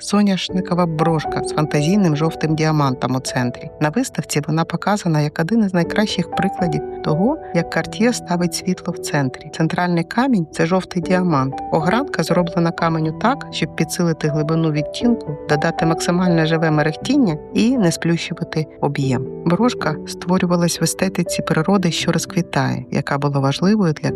соняшникова брошка з фантазійним жовтим діамантом у центрі. На виставці вона показана як один із найкращих прикладів того, як Cartier ставить світло в центрі. Центральний камінь це жовтий діамант. Огранка зроблена каменю так, щоб підсилити глибину відтінку, додати максимальне живе мерехтіння і не сплющувати об'єм. Брошка створювалась в естетиці природи, що розквітає, яка була важливою для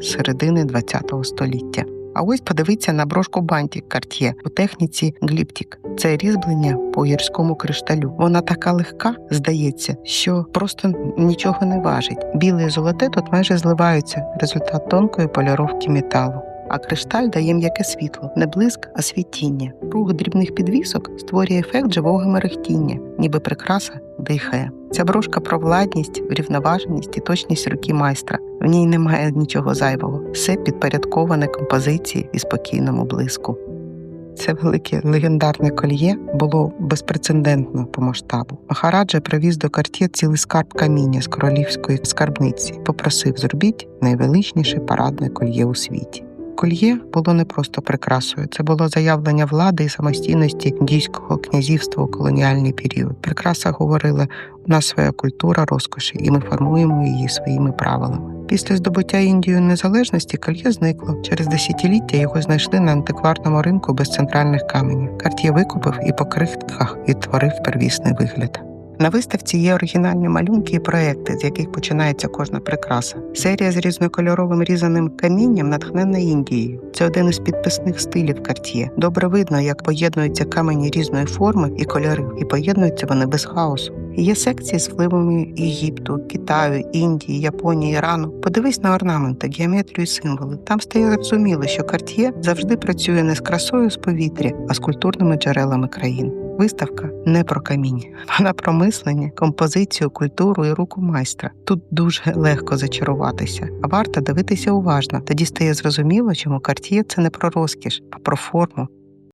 з середини ХХ століття. А ось подивіться на брошку бантик Cartier у техніці гліптік. Це різьблення по гірському кришталю. Вона така легка, здається, що просто нічого не важить. Біле і золоте тут майже зливаються. Результат тонкої поліровки металу. А кришталь дає м'яке світло, не блиск, а світіння. Рух дрібних підвісок створює ефект живого мерехтіння, ніби прикраса дихає. Ця брошка про владність, врівноваженість і точність руки майстра. В ній немає нічого зайвого, все підпорядковане композиції і спокійному блиску. Це велике легендарне кольє було безпрецедентно по масштабу. Махараджа привіз до Картє цілий скарб каміння з королівської скарбниці. Попросив зробіть найвеличніше парадне кольє у світі. Кольє було не просто прикрасою, це було заявлення влади і самостійності дійського князівства у колоніальний період. Прикраса говорила: у нас своя культура розкоші, і ми формуємо її своїми правилами. Після здобуття Індією незалежності кольє зникло. Через десятиліття його знайшли на антикварному ринку без центральних каменів. Карт'є викупив і по крихтках відтворив первісний вигляд. На виставці є оригінальні малюнки і проекти, з яких починається кожна прикраса. Серія з різнокольоровим різаним камінням натхнена Індією. Це один із підписних стилів Карт'є. Добре видно, як поєднуються камені різної форми і кольорів, і поєднуються вони без хаосу. Є секції з впливами Єгипту, Китаю, Індії, Японії, Ірану. Подивись на орнаменти, геометрію і символи. Там стає зрозуміло, що Карт'є завжди працює не з красою з повітря, а з культурними джерелами країн. Виставка не про камінь, вона про мислення, композицію, культуру і руку майстра. Тут дуже легко зачаруватися, а варто дивитися уважно. Тоді стає зрозуміло, чому Карт'є це не про розкіш, а про форму,